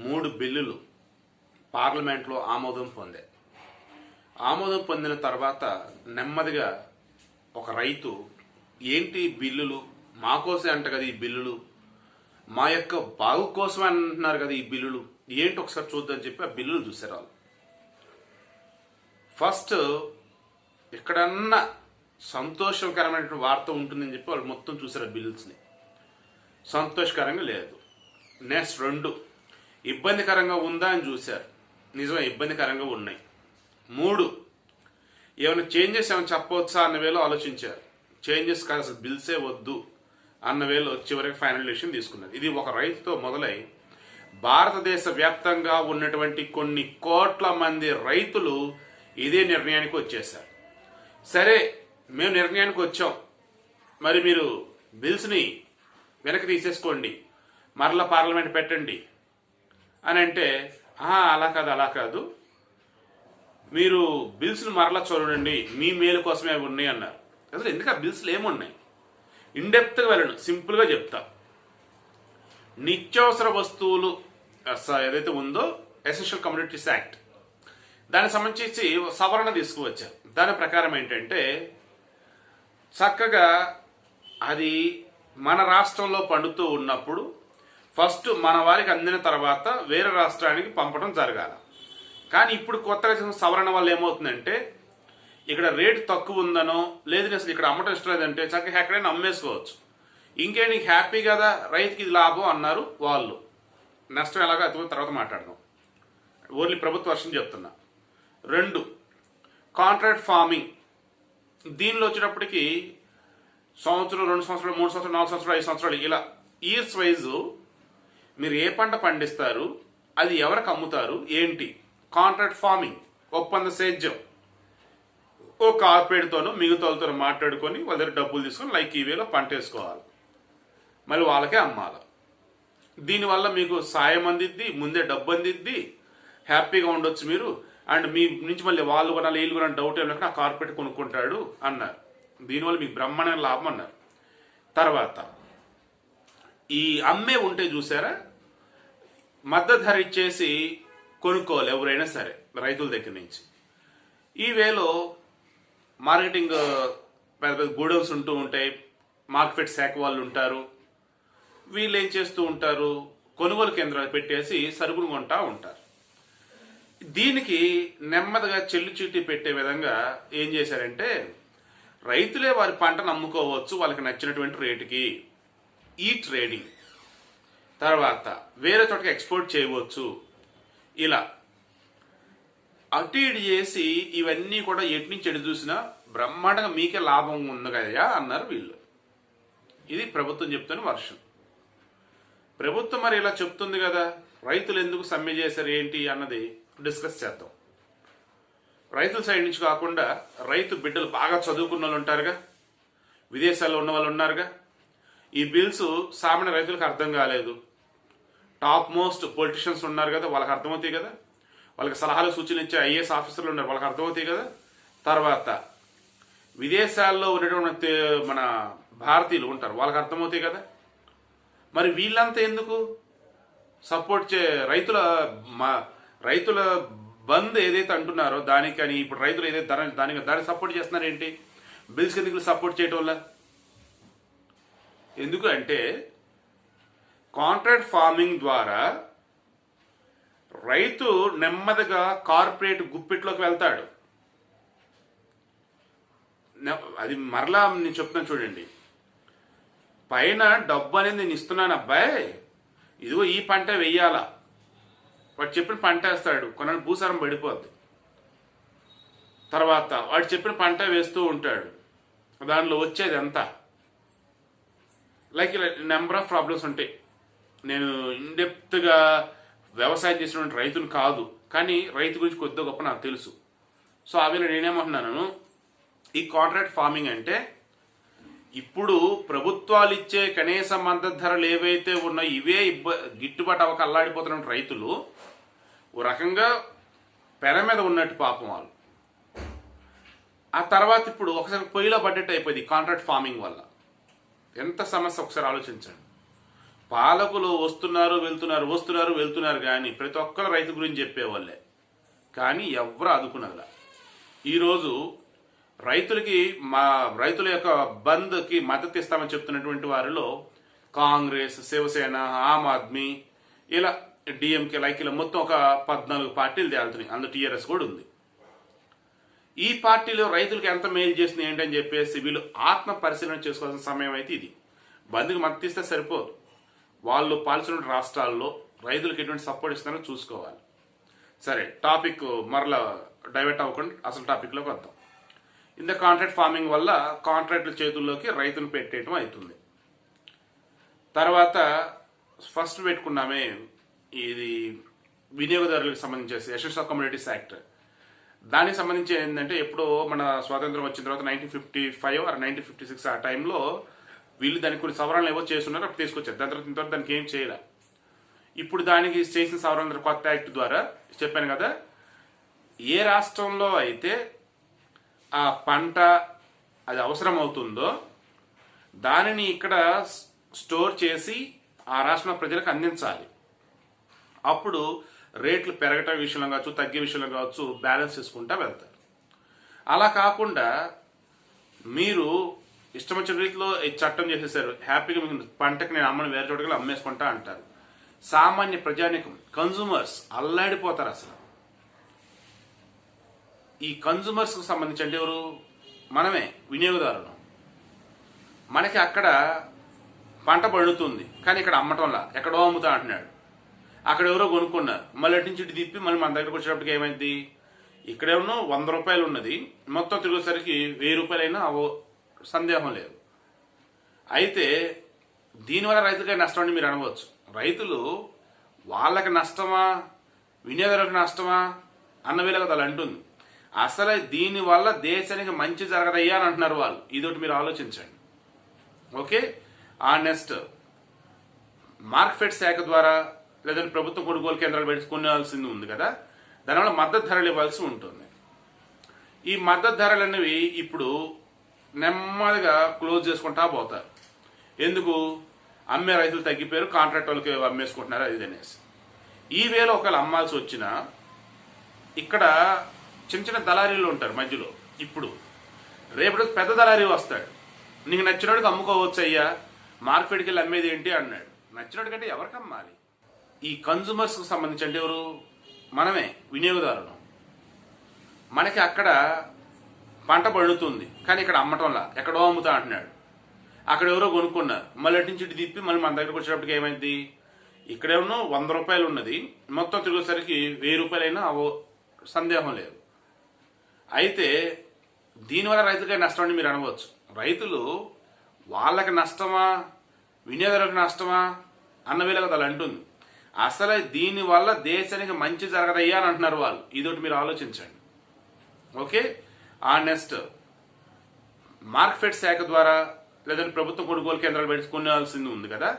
మూడు బిల్లులు పార్లమెంట్లో ఆమోదం పొందాయి ఆమోదం పొందిన తర్వాత నెమ్మదిగా ఒక రైతు ఏంటి ఈ బిల్లులు? మా కోసే అంట కదా ఈ బిల్లులు? మా యొక్క బాగు కోసమే అంటున్నారు కదా ఈ బిల్లులు? ఏంటి ఒకసారి చూద్దాం చెప్పి ఆ బిల్లులు చూసారు వాళ్ళు. ఫస్ట్ ఎక్కడన్నా సంతోషకరమైనటువంటి వార్త ఉంటుందని చెప్పి వాళ్ళు మొత్తం చూసారు ఆ బిల్స్ని. సంతోషకరంగా లేదు. నెక్స్ట్ రెండు ఇబ్బందికరంగా ఉందా అని చూశారు. నిజమే ఇబ్బందికరంగా ఉన్నాయి. మూడు ఏమైనా చేంజెస్ ఏమైనా చెప్పవచ్చా అన్న వేలో ఆలోచించారు. చేంజెస్ కాదు అసలు బిల్సే వద్దు అన్న వేలో చివరికి ఫైనల్ డిసిషన్ తీసుకున్నారు. ఇది ఒక రైతుతో మొదలై భారతదేశ వ్యాప్తంగా ఉన్నటువంటి కొన్ని కోట్ల మంది రైతులు ఇదే నిర్ణయానికి వచ్చేసారు సరే మేము నిర్ణయానికి వచ్చాం. మరి మీరు బిల్స్ని వెనక్కి తీసేసుకోండి. మరలా పార్లమెంట్ పెట్టండి. అని అంటే "ఆహా, అలా కాదు అలా కాదు. మీరు బిల్స్ని మరలా చూడండి మీ మేలు కోసమే ఉన్నాయి అన్నారు. అసలు ఎందుకు ఆ బిల్స్లు ఏమున్నాయి? ఇండెప్త్గా వెళ్ళను సింపుల్గా చెప్తా. నిత్యావసర వస్తువులు ఏదైతే ఉందో ఎసెన్షియల్ కమ్యూనిటీస్ యాక్ట్ దానికి సంబంధించి సవరణ తీసుకువచ్చారు దాని ప్రకారం ఏంటంటే చక్కగా అది మన రాష్ట్రంలో పండుతూ ఉన్నప్పుడు ఫస్ట్ మన వారికి అందిన తర్వాత వేరే రాష్ట్రానికి పంపడం జరగాల. కానీ ఇప్పుడు కొత్తగా చేసిన సవరణ వల్ల ఏమవుతుందంటే ఇక్కడ రేటు తక్కువ ఉందనో లేదు అసలు ఇక్కడ అమ్మటం ఇష్టం లేదంటే చక్కగా ఎక్కడైనా అమ్మేసుకోవచ్చు ఇంకే నీకు హ్యాపీ కదా రైతుకి ఇది లాభం అన్నారు వాళ్ళు. నష్టం ఎలాగో అది తర్వాత మాట్లాడదాం. ఓన్లీ ప్రభుత్వ వర్షం చెప్తున్నా. రెండు కాంట్రాక్ట్ ఫార్మింగ్. దీనిలో వచ్చేటప్పటికి సంవత్సరం రెండు సంవత్సరాలు మూడు సంవత్సరాలు నాలుగు సంవత్సరాలు ఐదు సంవత్సరాలు ఇలా ఇయర్స్ వైజ్ మీరు ఏ పంట పండిస్తారు? అది ఎవరికి అమ్ముతారు? ఏంటి? కాంట్రాక్ట్ ఫార్మింగ్ ఒప్పంద సేద్యం. ఓ కార్పొరేట్తోనో మిగతాలతో మాట్లాడుకొని వాళ్ళ దగ్గర డబ్బులు తీసుకొని లైక్ ఈ వేలో పంట వేసుకోవాలి. మళ్ళీ వాళ్ళకే అమ్మాలి. దీనివల్ల మీకు సాయం అందిద్ది ముందే డబ్బు అందిద్ది హ్యాపీగా ఉండొచ్చు మీరు. అండ్ మీ నుంచి మళ్ళీ వాళ్ళు కొనాలి వీళ్ళు కొనాలి డౌట్ ఏమి లేకుండా ఆ కార్పొరేట్ కొనుక్కుంటాడు అన్నారు. దీనివల్ల మీకు బ్రహ్మాండమైన లాభం అన్నారు. తర్వాత ఈ అమ్మే ఉంటే చూసారా? మద్దతు ధర ఇచ్చేసి కొనుక్కోవాలి ఎవరైనా సరే రైతుల దగ్గర నుంచి. ఈ వేలో మార్కెటింగ్ పెద్ద పెద్ద గూడౌన్స్ ఉంటూ ఉంటాయి మార్కెట్ శాఖ వాళ్ళు ఉంటారు. వీళ్ళు ఏం చేస్తూ ఉంటారు? కొనుగోలు కేంద్రాలు పెట్టేసి సరుకులు కొంటా ఉంటారు. దీనికి నెమ్మదిగా చెల్లు చీటీ పెట్టే విధంగా ఏం చేశారంటే రైతులే వారి పంటను అమ్ముకోవచ్చు వాళ్ళకి నచ్చినటువంటి రేటుకి ఈ ట్రేడింగ్. తర్వాత వేరే చోటకి ఎక్స్పోర్ట్ చేయవచ్చు. ఇలా. అటు ఇటు చేసి ఇవన్నీ కూడా ఎటు నుంచి ఎటు చూసినా బ్రహ్మాండంగా మీకే లాభం ఉంది కదా అన్నారు వీళ్ళు. ఇది ప్రభుత్వం చెప్తున్న వర్షం. ప్రభుత్వం మరి ఇలా చెప్తుంది కదా రైతులు ఎందుకు సమ్మె చేశారు ఏంటి అన్నది డిస్కస్ చేద్దాం. రైతుల సైడ్ నుంచి కాకుండా రైతు బిడ్డలు బాగా చదువుకున్న వాళ్ళు ఉంటారుగా విదేశాల్లో ఉన్న వాళ్ళు ఉన్నారుగా. ఈ బిల్స్ సామాన్య రైతులకు అర్థం కాలేదు. టాప్ మోస్ట్ పొలిటిషియన్స్ ఉన్నారు కదా వాళ్ళకి అర్థమవుతాయి కదా. వాళ్ళకి సలహాలు సూచనలు ఇచ్చే ఐఏఎస్ ఆఫీసర్లు ఉన్నారు వాళ్ళకి అర్థమవుతాయి కదా. తర్వాత విదేశాల్లో ఉన్నటువంటి మన భారతీయులు ఉంటారు వాళ్ళకి అర్థమవుతాయి కదా. మరి వీళ్ళంతా ఎందుకు సపోర్ట్ చే రైతుల మా రైతుల బంద్ ఏదైతే అంటున్నారో దానికని ఇప్పుడు రైతులు ఏదైతే ధర దానికి దాన్ని సపోర్ట్ చేస్తున్నారు ఏంటి బిల్స్ ఎందుకు సపోర్ట్ చేయటం వల్ల? ఎందుకు అంటే కాంట్రాక్ట్ ఫార్మింగ్ ద్వారా రైతు నెమ్మదిగా కార్పొరేట్ గుప్పిట్లోకి వెళ్తాడు. నె- అది మరలా నేను చెప్తున్నాను చూడండి. పైన డబ్బు అనేది నేను ఇస్తున్నాను అబ్బాయి ఇదిగో ఈ పంట వెయ్యాలా? వాడు చెప్పిన పంట వేస్తాడు కొన్నాళ్ళు భూసారం పడిపోద్ది. తర్వాత వాడు చెప్పిన పంట వేస్తూ ఉంటాడు. దానిలో వచ్చేది ఎంత? లైక్ నెంబర్ ఆఫ్ ప్రాబ్లమ్స్ ఉంటాయి. నేను ఇండెప్త్గా వ్యవసాయం చేసినటువంటి రైతును కాదు కానీ రైతు గురించి కొద్దిగా గొప్ప నాకు తెలుసు. సో అవి నేనేమంటున్నాను ఈ కాంట్రాక్ట్ ఫార్మింగ్ అంటే ఇప్పుడు ప్రభుత్వాలు ఇచ్చే కనీస మద్దతు ధరలు ఏవైతే ఉన్నాయో ఇవే ఇబ్బ గిట్టుబాటు అవ్వక అల్లాడిపోతున్న రైతులు ఓ రకంగా పెర మీద ఉన్నట్టు పాపం వాళ్ళు. ఆ తర్వాత ఇప్పుడు ఒకసారి పొయ్యిలో పడ్డట్టు అయిపోయింది కాంట్రాక్ట్ ఫార్మింగ్ వల్ల. ఎంత సమస్య ఒకసారి ఆలోచించండి. పాలకులు వస్తున్నారు వెళ్తున్నారు వస్తున్నారు వెళ్తున్నారు కానీ ప్రతి ఒక్కరు రైతు గురించి చెప్పేవాళ్ళే. కానీ ఎవరు ఆదుకున్నదిలా. ఈరోజు రైతులకి మా రైతుల యొక్క బంద్కి మద్దతు ఇస్తామని చెప్తున్నటువంటి వారిలో కాంగ్రెస్ శివసేన ఆమ్ ఆద్మీ ఇలా డిఎంకే లైక్ ఇలా మొత్తం ఒక పద్నాలుగు పార్టీలు తేలుతున్నాయి. అందులో టీఆర్ఎస్ కూడా ఉంది. ఈ పార్టీలో రైతులకు ఎంత మేలు చేసింది ఏంటని చెప్పేసి వీళ్ళు ఆత్మ పరిశీలన చేసుకోవాల్సిన సమయం అయితే ఇది. బంద్కి మద్దతు ఇస్తే సరిపోదు. వాళ్ళు పాల్చిన రాష్ట్రాల్లో రైతులకు ఎటువంటి సపోర్ట్ ఇస్తున్నారో చూసుకోవాలి. సరే టాపిక్ మరలా డైవర్ట్ అవ్వకుండా అసలు టాపిక్లోకి వద్దాం. ఇంత కాంట్రాక్ట్ ఫార్మింగ్ వల్ల కాంట్రాక్టుల చేతుల్లోకి రైతులు పెట్టేయటం అవుతుంది. తర్వాత ఫస్ట్ పెట్టుకున్నామే ఇది వినియోగదారులకు సంబంధించి ఎసెన్స్ ఆఫ్ కమ్యూనిటీస్ యాక్ట్. దానికి సంబంధించి ఏంటంటే ఎప్పుడో మన స్వాతంత్రం వచ్చిన తర్వాత nineteen fifty five or nineteen fifty six ఆ టైంలో వీళ్ళు దానికి కొన్ని సవరణలు ఏవో చేస్తున్నారు అప్పుడు తీసుకొచ్చారు. దాని తర్వాత ఇంతవరకు దానికి ఏం చేయలే. ఇప్పుడు దానికి చేసిన సవరణ కొత్త యాక్ట్ ద్వారా చెప్పాను కదా. ఏ రాష్ట్రంలో అయితే ఆ పంట అది అవసరం అవుతుందో దానిని ఇక్కడ స్టోర్ చేసి ఆ రాష్ట్ర ప్రజలకు అందించాలి. అప్పుడు రేట్లు పెరగటం విషయంలో కావచ్చు తగ్గే విషయంలో కావచ్చు బ్యాలెన్స్ చేసుకుంటా వెళ్తారు. అలా కాకుండా మీరు ఇష్టం వచ్చిన రీతిలో చట్టం చేసేసారు హ్యాపీగా మీకు పంటకి నేను అమ్మని వేరే చోటుకి అమ్మేసుకుంటా అంటారు. సామాన్య ప్రజానికం కన్జూమర్స్ అల్లాడిపోతారు అసలు. ఈ కన్జ్యూమర్స్కి సంబంధించి అంటే ఎవరు? మనమే వినియోగదారులు. మనకి అక్కడ పంట పండుతుంది కానీ ఇక్కడ అమ్మటంలా ఎక్కడో అమ్ముతా అంటున్నాడు. అక్కడ ఎవరో కొనుక్కున్నారు. మళ్ళీ అటు నుంచి ఇటు తిప్పి మళ్ళీ మన దగ్గరకు వచ్చేటప్పటికి ఏమైంది? ఇక్కడేమో వంద రూపాయలు ఉన్నది. మొత్తం తిరిగేసరికి వెయ్యి రూపాయలైనా సందేహం లేదు. అయితే దీనివల్ల రైతులకి నష్టం అని మీరు అనవచ్చు. రైతులు వాళ్ళకి నష్టమా వినియోగదారులకు నష్టమా అన్న వీళ్ళకి అది అంటుంది. అసలు దీనివల్ల దేశానికి మంచి జరగదయ్యా అని అంటున్నారు వాళ్ళు. ఇదొకటి మీరు ఆలోచించండి. ఓకే? ఆ నెక్స్ట్ మార్కెట్ శాఖ ద్వారా లేదంటే ప్రభుత్వ కొనుగోలు కేంద్రాలు పెట్టుకునేవాల్సింది ఉంది కదా. దానివల్ల మద్దతు ధరలు ఇవ్వాల్సి ఉంటుంది. ఈ మద్దతు ధరలు అనేవి ఇప్పుడు నెమ్మదిగా క్లోజ్ చేసుకుంటా పోతారు ఎందుకు? అమ్మే రైతులు తగ్గిపోయారు కాంట్రాక్ట్ వాళ్ళకి అమ్మేసుకుంటున్నారు అది అనేసి ఈ వేళ ఒకవేళ అమ్మాల్సి వచ్చినా ఇక్కడ చిన్న చిన్న దళారీలు ఉంటారు మధ్యలో ఇప్పుడు. రేపటి పెద్ద దళారీ వస్తాడు. నీకు నచ్చినోడికి అమ్ముకోవచ్చు అయ్యా మార్కెట్కి వెళ్ళి అమ్మేది ఏంటి అన్నాడు. నచ్చినోడి కంటే ఎవరికి అమ్మాలి? ఈ కన్జ్యూమర్స్కి సంబంధించి అంటే ఎవరు? మనమే వినియోగదారులు. మనకి అక్కడ పంట పండుతుంది. కానీ ఇక్కడ అమ్మటంలా. ఎక్కడో అమ్ముతా అంటున్నాడు. అక్కడ ఎవరో కొనుక్కున్నారు. మళ్ళీ అటు నుంచి ఇటు తిప్పి మళ్ళీ మన దగ్గరకు వచ్చేటప్పటికి ఏమైంది? ఇక్కడేమో వంద రూపాయలు ఉన్నది. మొత్తం తిరిగేసరికి వెయ్యి రూపాయలైనా అవో సందేహం లేదు. అయితే దీనివల్ల రైతులకి నష్టం అని మీరు అనవచ్చు. రైతులు వాళ్ళకి నష్టమా? వినియోగదారులకు నష్టమా? అన్న వీళ్ళకి అది అంటుంది. అసలు దీనివల్ల దేశానికి మంచి జరగదయ్యా అని అంటున్నారు వాళ్ళు. ఇదొకటి మీరు ఆలోచించండి. ఓకే? ఆ నెక్స్ట్ మార్కెట్ శాఖ ద్వారా లేదంటే ప్రభుత్వ కొనుగోలు కేంద్రాలు పెట్టుకునేవాల్సింది ఉంది కదా?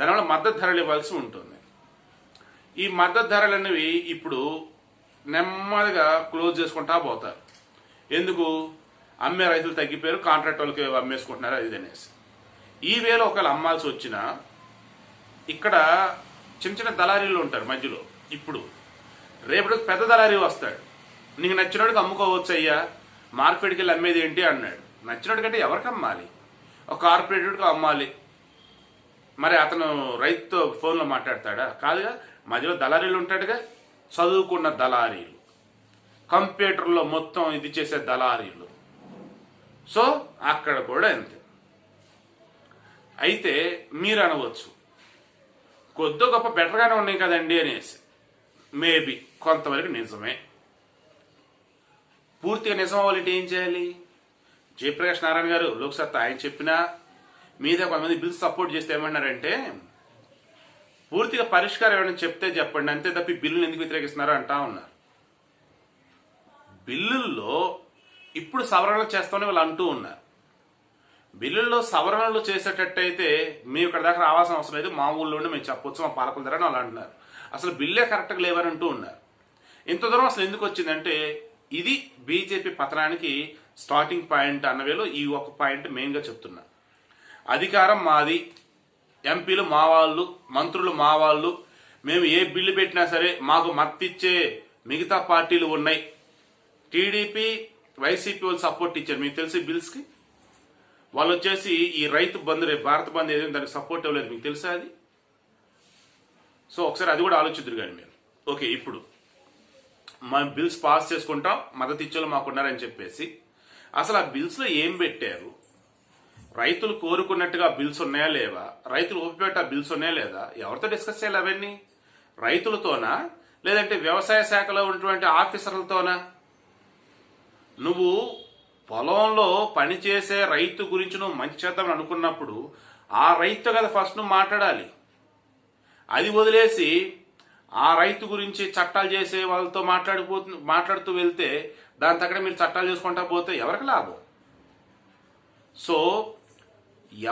దానివల్ల మద్దతు ధరలు ఇవ్వాల్సి ఉంటుంది. ఈ మద్దతు ధరలు అనేవి ఇప్పుడు నెమ్మదిగా క్లోజ్ చేసుకుంటా పోతారు. ఎందుకు? అమ్మే రైతులు తగ్గిపోయారు కాంట్రాక్ట్ వాళ్ళకి అమ్మేసుకుంటున్నారు అది ఇది అనేసి ఈ వేళ ఒకవేళ అమ్మాల్సి వచ్చినా ఇక్కడ చిన్న చిన్న దళారీలు ఉంటారు మధ్యలో. ఇప్పుడు రేపటి పెద్ద దళారీ వస్తాడు. నీకు నచ్చినోడికి అమ్ముకోవచ్చు అయ్యా. మార్కెట్కి వెళ్ళి అమ్మేది ఏంటి అన్నాడు. నచ్చినోడి కంటే ఎవరికి అమ్మాలి? ఒక కార్పొరేటర్కి అమ్మాలి. మరి అతను రైతుతో ఫోన్లో మాట్లాడతాడా? కాదుగా మధ్యలో దళారీలు ఉంటాడుగా? చదువుకున్న దళారీలు. కంప్యూటర్లో మొత్తం ఇది చేసే దళారీలు. సో అక్కడ కూడా అంతే. అయితే మీరు అనవచ్చు. కొద్ది గొప్ప బెటర్గానే ఉన్నాయి కదండి అనేసి. మేబీ కొంతవరకు నిజమే. పూర్తిగా నిజం అవ్వాలంటే ఏం చేయాలి? జయప్రకాష్ నారాయణ గారు లోక్సత్తా ఆయన చెప్పినా మీద కొంతమంది బిల్స్ సపోర్ట్ చేస్తే ఏమన్నారంటే పూర్తిగా పరిష్కారం ఏమైనా చెప్తే చెప్పండి అంతే తప్పి బిల్లులు ఎందుకు వ్యతిరేకిస్తున్నారు అంటా ఉన్నారు. బిల్లుల్లో ఇప్పుడు సవరణలు చేస్తామని వాళ్ళు అంటూ ఉన్నారు. బిల్లుల్లో సవరణలు చేసేటట్టయితే మేము ఇక్కడ దాకా రావాల్సిన అవసరం లేదు మా ఊళ్ళోనే మేము చెప్పొచ్చు మా పాలకుల ద్వారా వాళ్ళు అంటున్నారు. అసలు బిల్లే కరెక్ట్గా లేవని అంటూ ఉన్నారు. ఇంత దూరం అసలు ఎందుకు వచ్చిందంటే ఇది బీజేపీ పతనానికి స్టార్టింగ్ పాయింట్ అన్నవేలో ఈ ఒక పాయింట్ మెయిన్గా చెప్తున్నా. అధికారం మాది ఎంపీలు మా వాళ్ళు మంత్రులు మా వాళ్ళు మేము ఏ బిల్లు పెట్టినా సరే మాకు మత్తిచ్చే మిగతా పార్టీలు ఉన్నాయి. టీడీపీ వైసీపీ వాళ్ళు సపోర్ట్ ఇచ్చారు. మీకు తెలిసి బిల్స్కి వాళ్ళు వచ్చేసి ఈ రైతు బంధు రేపు భారత బంద్ ఏదైనా దానికి సపోర్ట్ ఇవ్వలేదు. మీకు తెలుసా అది? సో ఒకసారి అది కూడా ఆలోచిద్దరు కానీ మీరు. ఓకే ఇప్పుడు. మనం బిల్స్ పాస్ చేసుకుంటాం మద్దతు ఇచ్చేవాళ్ళు మాకు ఉన్నారని చెప్పేసి అసలు ఆ బిల్స్లో ఏం పెట్టారు? రైతులు కోరుకున్నట్టుగా బిల్స్ ఉన్నాయా లేవా? రైతులు ఓపిపెట్ట బిల్స్ ఉన్నాయా లేదా? ఎవరితో డిస్కస్ చేయాలి అవన్నీ? రైతులతోనా? లేదంటే వ్యవసాయ శాఖలో ఉన్నటువంటి ఆఫీసర్లతోనా? నువ్వు పొలంలో పనిచేసే రైతు గురించి నువ్వు మంచి చేద్దామని అనుకున్నప్పుడు ఆ రైతు కదా ఫస్ట్ నువ్వు మాట్లాడాలి. అది వదిలేసి ఆ రైతు గురించి చట్టాలు చేసే వాళ్ళతో మాట్లాడిపోతు మాట్లాడుతూ వెళ్తే దాని తగ్గ మీరు చట్టాలు చేసుకుంటా పోతే ఎవరికి లాభం? సో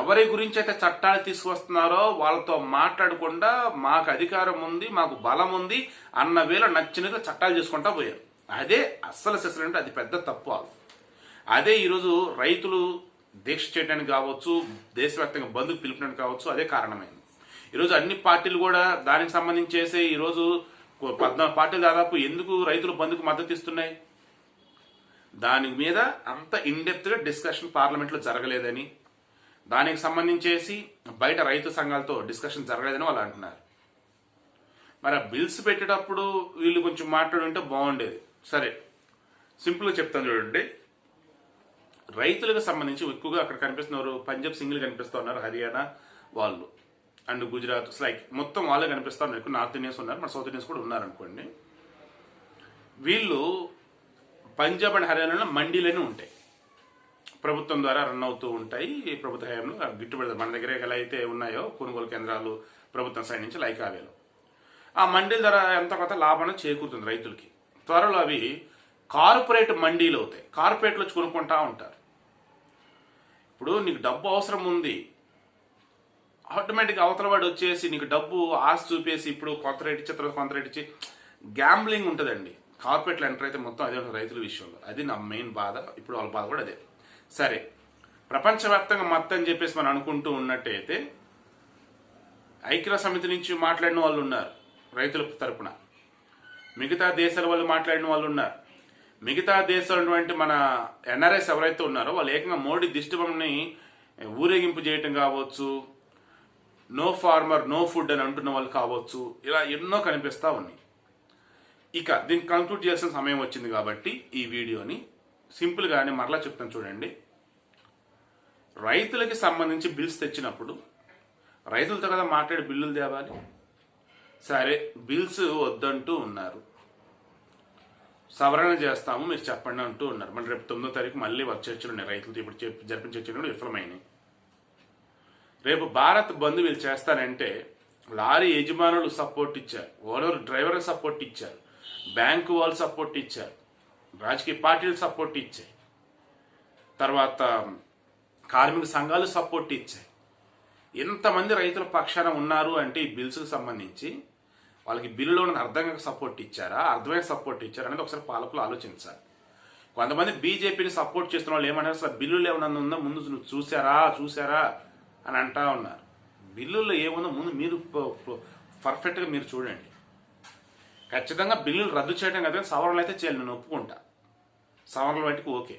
ఎవరి గురించి అయితే చట్టాలు తీసుకొస్తున్నారో వాళ్ళతో మాట్లాడకుండా మాకు అధికారం ఉంది మాకు బలం ఉంది అన్న వేళ నచ్చినగా చట్టాలు చేసుకుంటా పోయారు. అదే అస్సలు సెసలు అంటే అది పెద్ద తప్పు అదే ఈరోజు రైతులు దీక్ష చేయడానికి కావచ్చు దేశవ్యాప్తంగా బంధుకు పిలిపడానికి కావచ్చు అదే కారణమైంది. ఈరోజు అన్ని పార్టీలు కూడా దానికి సంబంధించి చేసే ఈరోజు పద్నాలుగు పార్టీలు దాదాపు ఎందుకు రైతులు బంధుకు మద్దతు ఇస్తున్నాయి? దాని మీద అంత ఇన్డెప్త్గా డిస్కషన్ పార్లమెంట్లో జరగలేదని దానికి సంబంధించేసి బయట రైతు సంఘాలతో డిస్కషన్ జరగలేదని వాళ్ళు అంటున్నారు. మరి ఆ బిల్స్ పెట్టేటప్పుడు వీళ్ళు కొంచెం మాట్లాడి ఉంటే బాగుండేది. సరే సింపుల్గా చెప్తాను చూడండి. రైతులకు సంబంధించి ఎక్కువగా అక్కడ కనిపిస్తున్నారు పంజాబ్ సింగిల్ కనిపిస్తూ ఉన్నారు హర్యానా వాళ్ళు. అండ్ గుజరాత్ లైక్ మొత్తం వాళ్ళే కనిపిస్తూ ఉన్నారు ఎక్కువ నార్త్ ఇండియన్స్ ఉన్నారు మన సౌత్ ఇండియన్స్ కూడా ఉన్నారు అనుకోండి వీళ్ళు పంజాబ్ అండ్ హర్యానాలో మండీలని ఉంటాయి. ప్రభుత్వం ద్వారా రన్ అవుతూ ఉంటాయి. ఈ ప్రభుత్వ హయాంలో గిట్టుబడి మన దగ్గర ఎలా అయితే ఉన్నాయో కొనుగోలు కేంద్రాలు ప్రభుత్వం సైడ్ నుంచి లైక్ ఆవేలో. ఆ మండీల ద్వారా ఎంత కొంత లాభం చేకూరుతుంది రైతులకి. త్వరలో అవి కార్పొరేట్ మండీలు అవుతాయి. కార్పొరేట్లు వచ్చి కొనుక్కుంటా ఉంటారు. ఇప్పుడు నీకు డబ్బు అవసరం ఉంది. ఆటోమేటిక్ అవతల వాడు వచ్చేసి నీకు డబ్బు ఆశ చూపేసి ఇప్పుడు కొత్త రేట్ ఇచ్చి తర్వాత కొంత రేట్ ఇచ్చి గ్యాంబ్లింగ్ ఉంటుందండి. కార్పొరేట్లు ఎంటర్ అయితే మొత్తం అదే ఉంటుంది రైతుల విషయంలో. అది నా మెయిన్ బాధ. ఇప్పుడు వాళ్ళ బాధ కూడా అదే. సరే. ప్రపంచవ్యాప్తంగా మొత్తం అని చెప్పేసి మనం అనుకుంటూ ఉన్నట్టయితే ఐక్యరాజ్య సమితి నుంచి మాట్లాడిన వాళ్ళు ఉన్నారు రైతుల తరపున. మిగతా దేశాల వాళ్ళు మాట్లాడిన వాళ్ళు ఉన్నారు. మిగతా దేశాలు మన ఎన్ఆర్ఎస్ ఎవరైతే ఉన్నారో వాళ్ళు ఏకంగా మోడీ దిష్టిబొమ్మని ఊరేగింపు చేయటం కావచ్చు నో ఫార్మర్ నో ఫుడ్ అని అంటున్న వాళ్ళు కావచ్చు. ఇలా ఎన్నో కనిపిస్తూ ఉన్నాయి. ఇక దీన్ని కంక్లూడ్ చేసిన సమయం వచ్చింది కాబట్టి ఈ వీడియోని సింపుల్గానే మరలా చెప్తాను చూడండి. రైతులకి సంబంధించి బిల్స్ తెచ్చినప్పుడు రైతులతో కదా మాట్లాడి బిల్లులు తేవాలి? సరే బిల్స్ వద్దంటూ ఉన్నారు. సవరణ చేస్తాము మీరు చెప్పండి అంటూ ఉన్నారు. మళ్ళీ రేపు తొమ్మిదో తారీఖు మళ్ళీ వచ్చే చర్చలు ఉన్నాయి. రైతులతో ఇప్పుడు జరిపించే చర్చలు కూడా రేపు భారత్ బంద్ వీళ్ళు చేస్తానంటే లారీ యజమానులు సపోర్ట్ ఇచ్చారు. ఓనర్ డ్రైవర్ సపోర్ట్ ఇచ్చారు. బ్యాంకు వాళ్ళు సపోర్ట్ ఇచ్చారు. రాజకీయ పార్టీలు సపోర్ట్ ఇచ్చాయి. తర్వాత కార్మిక సంఘాలు సపోర్ట్ ఇచ్చాయి. ఎంతమంది రైతుల పక్షాన ఉన్నారు అంటే ఈ బిల్స్కి సంబంధించి వాళ్ళకి బిల్లులో అర్థంగా సపోర్ట్ ఇచ్చారా? అర్థమైన సపోర్ట్ ఇచ్చారా అనేది ఒకసారి పాలకులు ఆలోచించాలి. కొంతమంది బీజేపీని సపోర్ట్ చేస్తున్న వాళ్ళు ఏమన్నారు? అసలు బిల్లులు ఏమన్నా ఉందా? ముందు నువ్వు చూసారా చూసారా అని అంటా ఉన్నారు. బిల్లుల్లో ఏముందో ముందు మీరు పర్ఫెక్ట్గా మీరు చూడండి. ఖచ్చితంగా బిల్లులు రద్దు చేయడం కాదు కానీ సవరణలు అయితే చేయాలి నేను ఒప్పుకుంటా. సవరణలు వాటికి ఓకే.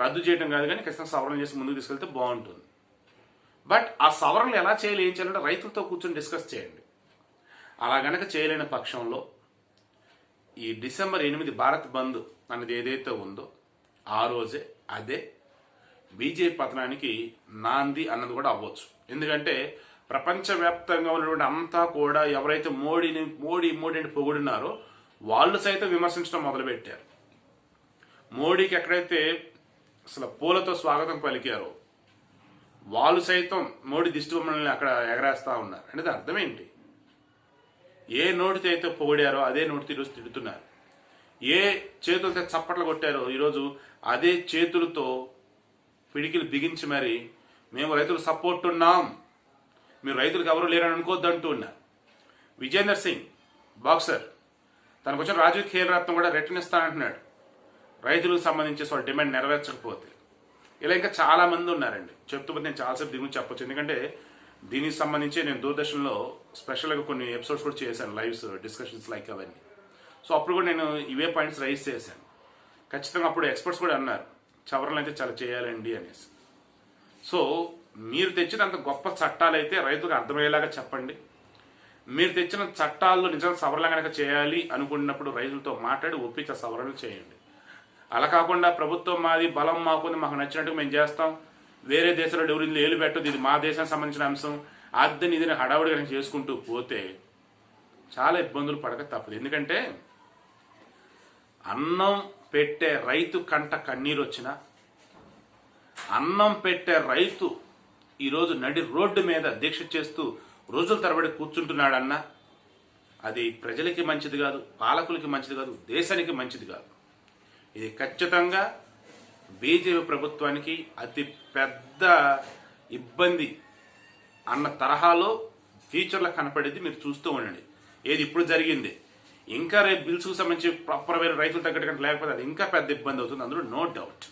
రద్దు చేయడం కాదు కానీ ఖచ్చితంగా సవరణ చేసి ముందుకు తీసుకెళ్తే బాగుంటుంది. బట్ ఆ సవరణలు ఎలా చేయాలి ఏం చేయాలంటే రైతులతో కూర్చొని డిస్కస్ చేయండి. అలా గనక చేయలేని పక్షంలో ఈ డిసెంబర్ ఎనిమిది భారత్ బంద్ అనేది ఏదైతే ఉందో ఆ రోజే అదే బీజేపీ పతనానికి నాంది అన్నది కూడా అవ్వచ్చు. ఎందుకంటే ప్రపంచవ్యాప్తంగా ఉన్నటువంటి అంతా కూడా ఎవరైతే మోడీని మోడీ మోడీ మోడీని పొగుడున్నారో వాళ్ళు సైతం విమర్శించడం మొదలుపెట్టారు. మోడీకి ఎక్కడైతే అసలు పూలతో స్వాగతం పలికారో వాళ్ళు సైతం మోడీ దిష్టి బొమ్మల్ని అక్కడ ఎగరేస్తా ఉన్నారు. అంటే అర్థం ఏంటి? ఏ నోటితో అయితే పొగిడారో అదే నోటితో ఈరోజు తిడుతున్నారు. ఏ చేతులతో చప్పట్లు కొట్టారో ఈరోజు అదే చేతులతో పిడికిలు బిగించి మరి మేము రైతులు సపోర్ట్ ఉన్నాం. మీరు రైతులకు ఎవరు లేరని అనుకోవద్దు అంటూ ఉన్నారు. విజేందర్ సింగ్ బాక్సర్ తనకు వచ్చిన రాజీవ్ ఖేల్ రత్నం కూడా రిటర్న్ ఇస్తానంటున్నాడు రైతులకు సంబంధించి వాళ్ళ డిమాండ్ నెరవేర్చకపోతే. ఇలా ఇంకా చాలా మంది ఉన్నారండి. చెప్తూ నేను చాలాసేపు దిగులు చెప్పొచ్చు. ఎందుకంటే దీనికి సంబంధించి నేను దూరదర్శన్లో స్పెషల్గా కొన్ని ఎపిసోడ్స్ కూడా చేశాను లైవ్స్ డిస్కషన్స్ లైక్ అవన్నీ. సో అప్పుడు కూడా నేను ఇవే పాయింట్స్ రైజ్ చేశాను. ఖచ్చితంగా అప్పుడు ఎక్స్పర్ట్స్ కూడా అన్నారు. చవరలు అయితే చాలా చేయాలండి అనేసి. సో మీరు తెచ్చిన అంత గొప్ప చట్టాలు అయితే రైతుకు అర్థమయ్యేలాగా చెప్పండి. మీరు తెచ్చిన చట్టాల్లో నిజంగా సవరణ కనుక చేయాలి అనుకున్నప్పుడు రైతులతో మాట్లాడి ఒప్పించే సవరణలు చేయండి. అలా కాకుండా ప్రభుత్వం మాది బలం మాకుంది మాకు నచ్చినట్టు మేము చేస్తాం. వేరే దేశంలో ఎవరింది ఏలు పెట్టదు ఇది మా దేశానికి సంబంధించిన అంశం. అద్దె నిధిని హడావుడి కనుక చేసుకుంటూ పోతే చాలా ఇబ్బందులు పడక తప్పదు. ఎందుకంటే అన్నం పెట్టే రైతు కంట కన్నీరు వచ్చినా అన్నం పెట్టే రైతు ఈరోజు నడి రోడ్డు మీద దీక్ష చేస్తూ రోజుల తరబడి కూర్చుంటున్నాడన్నా అది ప్రజలకి మంచిది కాదు పాలకులకి మంచిది కాదు దేశానికి మంచిది కాదు. ఇది ఖచ్చితంగా బీజేపీ ప్రభుత్వానికి అతి పెద్ద ఇబ్బంది అన్న తరహాలో ఫ్యూచర్లో కనపడేది మీరు చూస్తూ ఉండండి. ఏది ఇప్పుడు జరిగింది? ఇంకా రేపు బిల్స్కు సంబంధించి ప్రాపర్ వేరే రైతులు తగ్గట్టుకంటే లేకపోతే అది ఇంకా పెద్ద ఇబ్బంది అవుతుంది. అందులో నో డౌట్